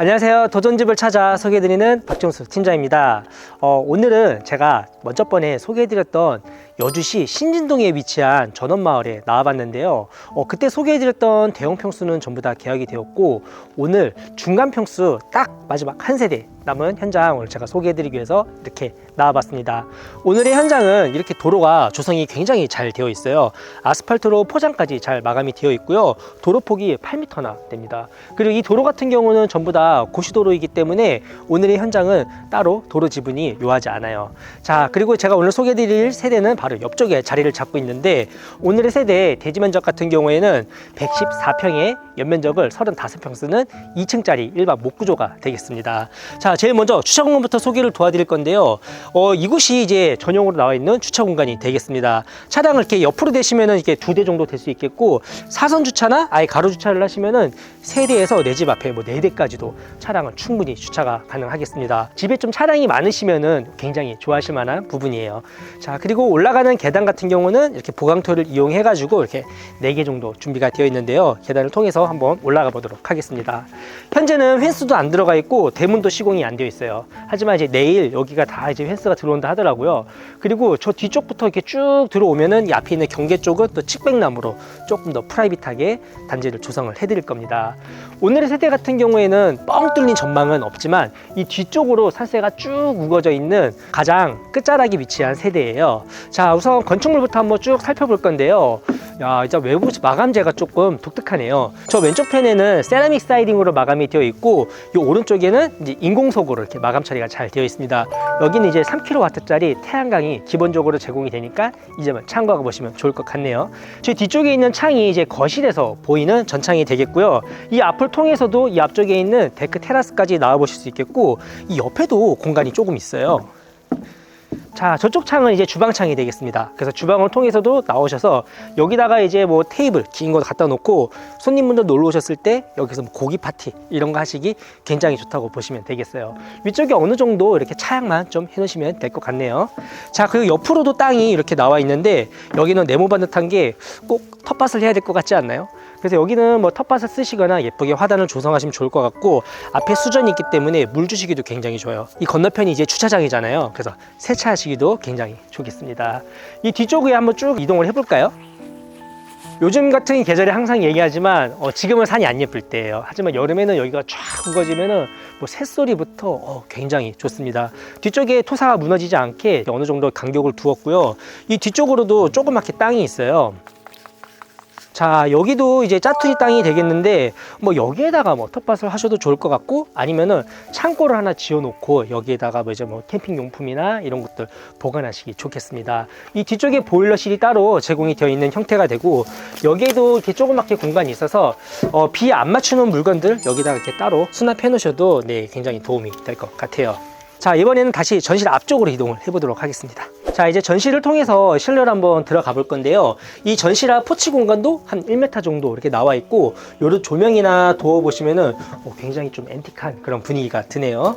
안녕하세요. 도전집을 찾아 소개해드리는 박정수 팀장입니다. 어, 오늘은 제가 먼저 번에 소개해드렸던 여주시 신진동에 위치한 전원마을에 나와봤는데요. 어, 그때 소개해드렸던 대형 평수는 전부 다 계약이 되었고 오늘 중간 평수 딱 마지막 한 세대 남은 현장 오늘 제가 소개해드리기 위해서 이렇게 나와봤습니다. 오늘의 현장은 이렇게 도로가 조성이 굉장히 잘 되어 있어요. 아스팔트로 포장까지 잘 마감이 되어 있고요. 도로 폭이 8m나 됩니다. 그리고 이 도로 같은 경우는 전부 다 고시도로이기 때문에 오늘의 현장은 따로 도로 지분이 요하지 않아요. 자, 그리고 제가 오늘 소개해드릴 세대는 바로 옆쪽에 자리를 잡고 있는데 오늘의 세대 대지 면적 같은 경우에는 114평에 연면적을 35평 쓰는 2층짜리 일반 목구조가 되겠습니다. 자, 제일 먼저 주차 공간부터 소개를 도와드릴 건데요. 어, 이곳이 이제 전용으로 나와 있는 주차 공간이 되겠습니다. 차량을 이렇게 옆으로 대시면은 이게 두 대 정도 될 수 있겠고 사선 주차나 아예 가로 주차를 하시면은 세 대에서 내 집 앞에 뭐 네 대까지도 차량은 충분히 주차가 가능하겠습니다. 집에 좀 차량이 많으시면은 굉장히 좋아하실 만한 부분이에요. 자, 그리고 올라 가는 계단 같은 경우는 이렇게 보강토를 이용해 가지고 이렇게 네 개 정도 준비가 되어 있는데요. 계단을 통해서 한번 올라가 보도록 하겠습니다. 현재는 펜스도 안 들어가 있고 대문도 시공이 안 되어 있어요. 하지만 이제 내일 여기가 다 이제 펜스가 들어온다 하더라고요. 그리고 저 뒤쪽부터 이렇게 쭉 들어오면은 이 앞에 있는 경계 쪽은 또 측백나무로 조금 더 프라이빗하게 단지를 조성을 해 드릴 겁니다. 오늘의 세대 같은 경우에는 뻥 뚫린 전망은 없지만 이 뒤쪽으로 산세가 쭉 우거져 있는 가장 끝자락에 위치한 세대예요. 자, 우선 건축물부터 한번 쭉 살펴볼 건데요. 야, 이제 외부 마감재가 조금 독특하네요. 저 왼쪽 편에는 세라믹 사이딩으로 마감이 되어 있고 이 오른쪽에는 이제 인공석으로 이렇게 마감 처리가 잘 되어 있습니다. 여기는 이제 3kW짜리 태양광이 기본적으로 제공이 되니까 이 점은 참고하고 보시면 좋을 것 같네요. 제 뒤쪽에 있는 창이 이제 거실에서 보이는 전창이 되겠고요. 이 앞을 통해서도 이 앞쪽에 있는 데크 테라스까지 나와 보실 수 있겠고 이 옆에도 공간이 조금 있어요. 자, 저쪽 창은 이제 주방 창이 되겠습니다. 그래서 주방을 통해서도 나오셔서 여기다가 이제 뭐 테이블 긴 거 갖다 놓고 손님분들 놀러 오셨을 때 여기서 뭐 고기 파티 이런 거 하시기 굉장히 좋다고 보시면 되겠어요. 위쪽에 어느 정도 이렇게 차양만 좀 해놓으시면 될 것 같네요. 자, 그리고 옆으로도 땅이 이렇게 나와 있는데 여기는 네모반듯한 게 꼭 텃밭을 해야 될 것 같지 않나요? 그래서 여기는 뭐 텃밭을 쓰시거나 예쁘게 화단을 조성하시면 좋을 것 같고 앞에 수전이 있기 때문에 물 주시기도 굉장히 좋아요. 이 건너편이 이제 주차장이잖아요. 그래서 세차하시기도 굉장히 좋겠습니다. 이 뒤쪽에 한번 쭉 이동을 해볼까요? 요즘 같은 계절에 항상 얘기하지만 어, 지금은 산이 안 예쁠 때예요. 하지만 여름에는 여기가 쫙 우거지면은 뭐 새소리부터 어, 굉장히 좋습니다. 뒤쪽에 토사가 무너지지 않게 어느 정도 간격을 두었고요. 이 뒤쪽으로도 조그맣게 땅이 있어요. 자 여기도 이제 짜투리 땅이 되겠는데 뭐 여기에다가 뭐 텃밭을 하셔도 좋을 것 같고 아니면은 창고를 하나 지어 놓고 여기에다가 뭐 이제 뭐 캠핑 용품이나 이런 것들 보관하시기 좋겠습니다. 이 뒤쪽에 보일러실이 따로 제공이 되어 있는 형태가 되고 여기에도 이렇게 조그맣게 공간이 있어서 어, 비 안 맞추는 물건들 여기다가 이렇게 따로 수납해 놓으셔도 네 굉장히 도움이 될 것 같아요. 자 이번에는 다시 전실 앞쪽으로 이동을 해 보도록 하겠습니다. 자 이제 전실을 통해서 실내로 한번 들어가 볼 건데요. 이 전실 앞 포치 공간도 한 1m 정도 이렇게 나와 있고 요런 조명이나 도어 보시면은 어, 굉장히 좀 앤틱한 그런 분위기가 드네요.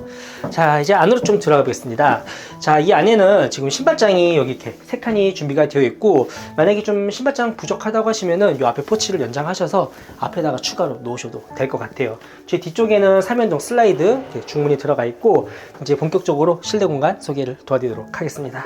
자 이제 안으로 좀 들어가 보겠습니다. 자 이 안에는 지금 신발장이 여기 이렇게 세 칸이 준비가 되어 있고 만약에 좀 신발장 부족하다고 하시면은 요 앞에 포치를 연장하셔서 앞에다가 추가로 놓으셔도 될 것 같아요. 제 뒤쪽에는 삼연동 슬라이드 이렇게 중문이 들어가 있고 이제 본격적으로 실내 공간 소개를 도와드리도록 하겠습니다.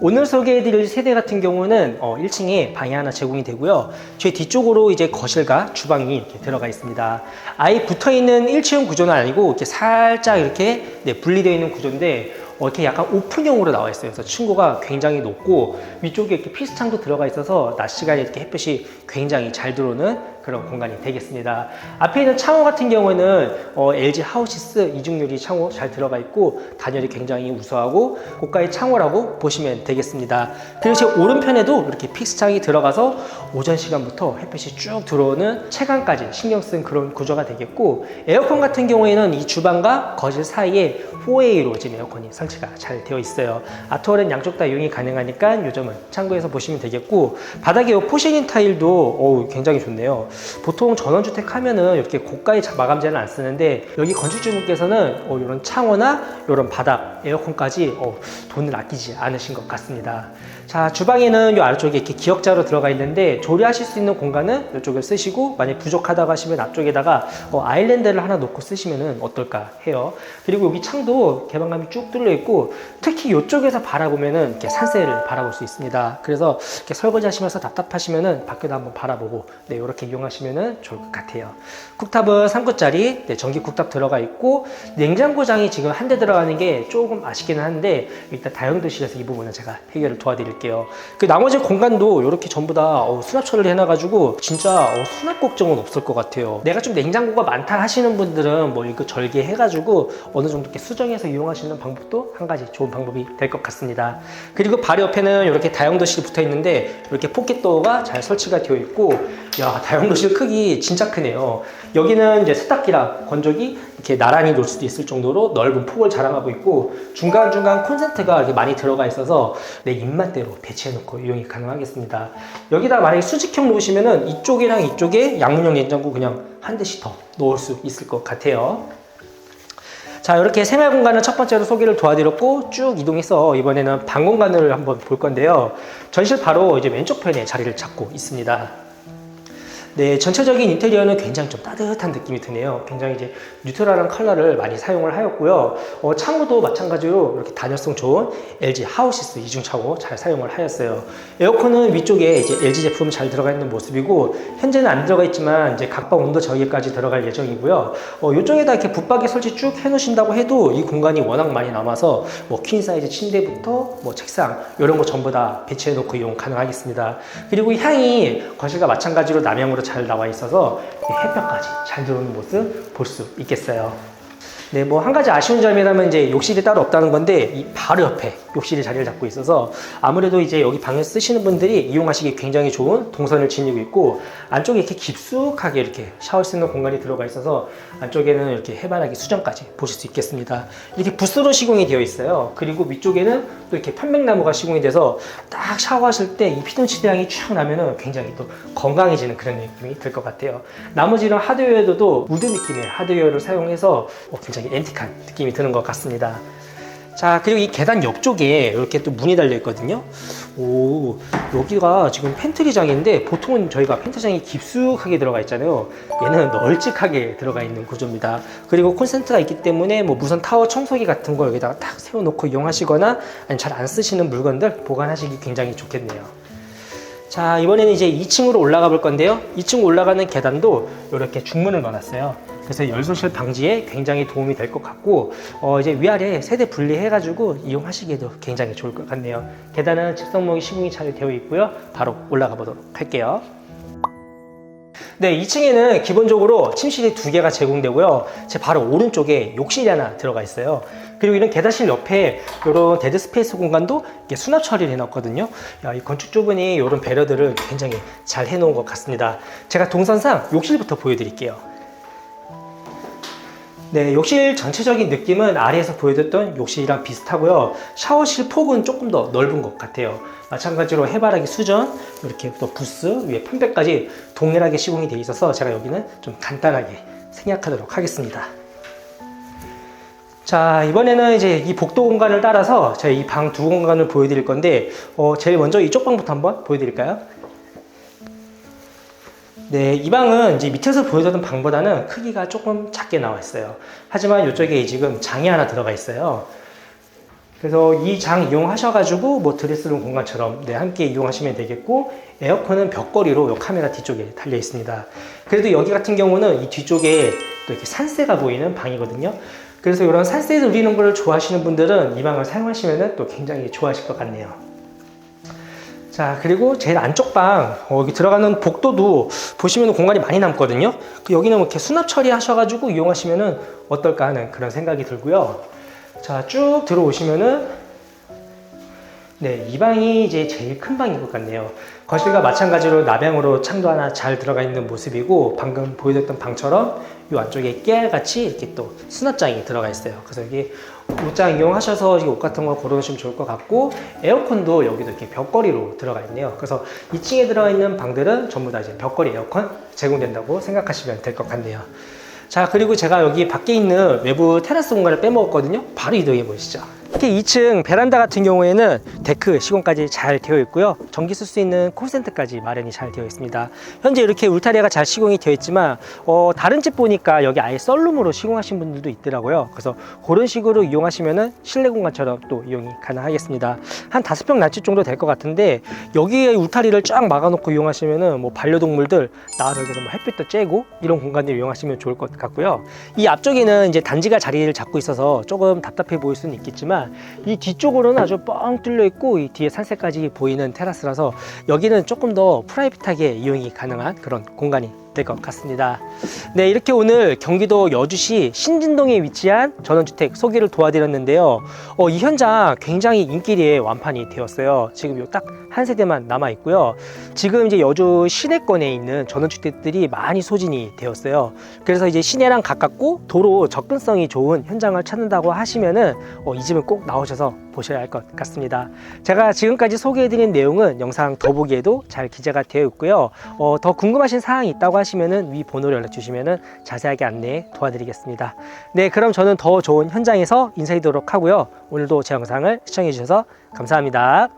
오늘 소개해드릴 세대 같은 경우는 어, 1층에 방이 하나 제공이 되고요. 제 뒤쪽으로 이제 거실과 주방이 이렇게 들어가 있습니다. 아예 붙어 있는 1층 구조는 아니고 이렇게 살짝 이렇게 네, 분리되어 있는 구조인데 어, 이렇게 약간 오픈형으로 나와 있어요. 그래서 층고가 굉장히 높고 위쪽에 이렇게 피스창도 들어가 있어서 낮 시간에 이렇게 햇볕이 굉장히 잘 들어오는 그런 공간이 되겠습니다. 앞에 있는 창호 같은 경우에는 어, LG 하우시스 이중유리 창호 잘 들어가 있고 단열이 굉장히 우수하고 고가의 창호라고 보시면 되겠습니다. 그리고 제 오른편에도 이렇게 피스창이 들어가서 오전 시간부터 햇빛이 쭉 들어오는 채광까지 신경 쓴 그런 구조가 되겠고 에어컨 같은 경우에는 이 주방과 거실 사이에 4A로 지금 에어컨이 설치가 잘 되어 있어요. 아트월은 양쪽 다 이용이 가능하니까 요점은 참고해서 보시면 되겠고 바닥에 이 포시린 타일도 어우, 굉장히 좋네요. 보통 전원주택 하면은 이렇게 고가의 자- 마감재는 안 쓰는데 여기 건축주분께서는 어, 이런 창호나 이런 바닥 에어컨까지 어, 돈을 아끼지 않으신 것 같습니다. 자, 주방에는 이 아래쪽에 이렇게 기역자로 들어가 있는데 조리하실 수 있는 공간은 이쪽을 쓰시고 만약 부족하다고 하시면 앞쪽에다가 어, 아일랜드를 하나 놓고 쓰시면 어떨까 해요. 그리고 여기 창도 개방감이 쭉 뚫려 있고 특히 이쪽에서 바라보면은 이렇게 산세를 바라볼 수 있습니다. 그래서 이렇게 설거지 하시면서 답답하시면은 밖에도 한번 바라보고 네, 이렇게 이용하시면은 좋을 것 같아요. 쿡탑은 3구짜리 네, 전기 쿡탑 들어가 있고 냉장고장이 지금 한 대 들어가는 게 조금 아쉽기는 한데 일단 다용도실에서 이 부분은 제가 해결을 도와드릴게요. 그 나머지 공간도 이렇게 전부 다 어, 수납 처리를 해놔가지고 진짜 어, 수납 걱정은 없을 것 같아요. 내가 좀 냉장고가 많다 하시는 분들은 뭐 이거 절개해가지고 어느 정도 이렇게 수정해서 이용하시는 방법도 한 가지 좋은 방법이 될 것 같습니다. 그리고 바로 옆에는 이렇게 다용도실이 붙어 있는데 이렇게 포켓도어가 잘 설치가 되어 있고 야 다용도실 크기 진짜 크네요. 여기는 이제 세탁기랑 건조기 이렇게 나란히 놓을 수도 있을 정도로 넓은 폭을 자랑하고 있고 중간중간 콘센트가 이렇게 많이 들어가 있어서 내 입맛대로 배치해놓고 이용이 가능하겠습니다. 여기다 만약에 수직형 놓으시면은 이쪽이랑 이쪽에 양문형 냉장고 그냥 한 대씩 더 놓을 수 있을 것 같아요. 자 이렇게 생활 공간을 첫 번째로 소개를 도와드렸고 쭉 이동해서 이번에는 방 공간을 한번 볼 건데요 전실 바로 이제 왼쪽 편에 자리를 잡고 있습니다 네, 전체적인 인테리어는 굉장히 좀 따뜻한 느낌이 드네요. 굉장히 이제 뉴트럴한 컬러를 많이 사용을 하였고요. 어, 창호도 마찬가지로 이렇게 단열성 좋은 LG 하우시스 이중 창호 잘 사용을 하였어요. 에어컨은 위쪽에 이제 LG 제품 잘 들어가 있는 모습이고 현재는 안 들어가 있지만 이제 각방 온도 저기까지 들어갈 예정이고요. 어, 이쪽에다 이렇게 붙박이 설치 쭉 해놓으신다고 해도 이 공간이 워낙 많이 남아서 뭐 퀸 사이즈 침대부터 뭐 책상 이런 거 전부 다 배치해 놓고 이용 가능하겠습니다. 그리고 향이 거실과 마찬가지로 남향으로 잘 나와 있어서 햇볕까지 잘 들어오는 모습 볼 수 있겠어요. 네, 뭐 한 가지 아쉬운 점이라면 이제 욕실이 따로 없다는 건데 이 바로 옆에 욕실이 자리를 잡고 있어서 아무래도 이제 여기 방을 쓰시는 분들이 이용하시기 굉장히 좋은 동선을 지니고 있고 안쪽에 이렇게 깊숙하게 이렇게 샤워 쓰는 공간이 들어가 있어서 안쪽에는 이렇게 해바라기 수정까지 보실 수 있겠습니다. 이렇게 붓으로 시공이 되어 있어요. 그리고 위쪽에는 또 이렇게 편백나무가 시공이 돼서 딱 샤워하실 때 이 피톤치드 향이 쭉 나면은 굉장히 또 건강해지는 그런 느낌이 들 것 같아요. 나머지는 하드웨어에도 우드 느낌의 하드웨어를 사용해서 어, 굉장히 앤틱한 느낌이 드는 것 같습니다. 자, 그리고 이 계단 옆쪽에 이렇게 또 문이 달려 있거든요. 오, 여기가 지금 팬트리장인데 보통은 저희가 팬트리장이 깊숙하게 들어가 있잖아요. 얘는 널찍하게 들어가 있는 구조입니다. 그리고 콘센트가 있기 때문에 뭐 무선 타워 청소기 같은 거 여기다가 딱 세워놓고 이용하시거나 아니면 잘 안 쓰시는 물건들 보관하시기 굉장히 좋겠네요. 자, 이번에는 이제 2층으로 올라가 볼 건데요. 2층 올라가는 계단도 이렇게 중문을 넣어놨어요. 그래서 열손실 방지에 굉장히 도움이 될 것 같고, 어, 이제 위아래 세대 분리해가지고 이용하시기에도 굉장히 좋을 것 같네요. 계단은 측성목이 시공이 잘 되어 있고요. 바로 올라가 보도록 할게요. 네, 2층에는 기본적으로 침실이 두 개가 제공되고요. 제 바로 오른쪽에 욕실이 하나 들어가 있어요. 그리고 이런 계단실 옆에 이런 데드 스페이스 공간도 수납 처리를 해놨거든요. 야, 이 건축 주분이 이런 배려들을 굉장히 잘 해놓은 것 같습니다. 제가 동선상 욕실부터 보여드릴게요. 네, 욕실 전체적인 느낌은 아래에서 보여줬던 욕실이랑 비슷하고요. 샤워실 폭은 조금 더 넓은 것 같아요. 마찬가지로 해바라기 수전, 이렇게 또 부스, 위에 판배까지 동일하게 시공이 되어 있어서 제가 여기는 좀 간단하게 생략하도록 하겠습니다. 자, 이번에는 이제 이 복도 공간을 따라서 제가 이 방 두 공간을 보여드릴 건데, 어, 제일 먼저 이쪽 방부터 한번 보여드릴까요? 네, 이 방은 이제 밑에서 보여줬던 방보다는 크기가 조금 작게 나와 있어요. 하지만 이쪽에 지금 장이 하나 들어가 있어요. 그래서 이 장 이용하셔가지고 뭐 드레스룸 공간처럼 네, 함께 이용하시면 되겠고 에어컨은 벽걸이로 이 카메라 뒤쪽에 달려 있습니다. 그래도 여기 같은 경우는 이 뒤쪽에 또 이렇게 산세가 보이는 방이거든요. 그래서 이런 산세 누리는 걸 좋아하시는 분들은 이 방을 사용하시면 또 굉장히 좋아하실 것 같네요. 자 그리고 제일 안쪽 방 어, 여기 들어가는 복도도 보시면 공간이 많이 남거든요. 그 여기는 뭐 이렇게 수납 처리 하셔가지고 이용하시면 어떨까 하는 그런 생각이 들고요. 자 쭉 들어오시면은 네, 이 방이 이제 제일 큰 방인 것 같네요. 거실과 마찬가지로 나병으로 창도 하나 잘 들어가 있는 모습이고 방금 보여줬던 방처럼 이 안쪽에 깨알같이 이렇게 또 수납장이 들어가 있어요. 그래서 여기 옷장 이용하셔서 옷 같은 거 걸어놓으시면 좋을 것 같고 에어컨도 여기도 이렇게 벽걸이로 들어가 있네요. 그래서 2층에 들어가 있는 방들은 전부 다 이제 벽걸이 에어컨 제공된다고 생각하시면 될 것 같네요. 자 그리고 제가 여기 밖에 있는 외부 테라스 공간을 빼먹었거든요. 바로 이동해 보시죠. 특히 2층 베란다 같은 경우에는 데크 시공까지 잘 되어 있고요. 전기 쓸 수 있는 콜센터까지 마련이 잘 되어 있습니다. 현재 이렇게 울타리가 잘 시공이 되어 있지만 어, 다른 집 보니까 여기 아예 썰룸으로 시공하신 분들도 있더라고요. 그래서 그런 식으로 이용하시면은 실내 공간처럼 또 이용이 가능하겠습니다. 한 다섯 평 난집 정도 될 것 같은데 여기에 울타리를 쫙 막아놓고 이용하시면은 뭐 반려동물들 나와서 뭐 햇빛도 쬐고 이런 공간을 이용하시면 좋을 것 같고요. 이 앞쪽에는 이제 단지가 자리를 잡고 있어서 조금 답답해 보일 수는 있겠지만 이 뒤쪽으로는 아주 뻥 뚫려 있고 이 뒤에 산세까지 보이는 테라스라서 여기는 조금 더 프라이빗하게 이용이 가능한 그런 공간이 될 것 같습니다. 네, 이렇게 오늘 경기도 여주시 신진동에 위치한 전원주택 소개를 도와드렸는데요. 어, 이 현장 굉장히 인기리에 완판이 되었어요. 지금 요딱 한 세대만 남아 있고요. 지금 이제 여주 시내권에 있는 전원주택들이 많이 소진이 되었어요. 그래서 이제 시내랑 가깝고 도로 접근성이 좋은 현장을 찾는다고 하시면은 어, 이 집은 꼭 나오셔서 보셔야 할 것 같습니다. 제가 지금까지 소개해드린 내용은 영상 더보기에도 잘 기재가 되어 있고요. 어, 더 궁금하신 사항이 있다고 하시면은 위 번호로 연락 주시면은 자세하게 안내 도와드리겠습니다. 네, 그럼 저는 더 좋은 현장에서 인사드리도록 하고요. 오늘도 제 영상을 시청해 주셔서 감사합니다.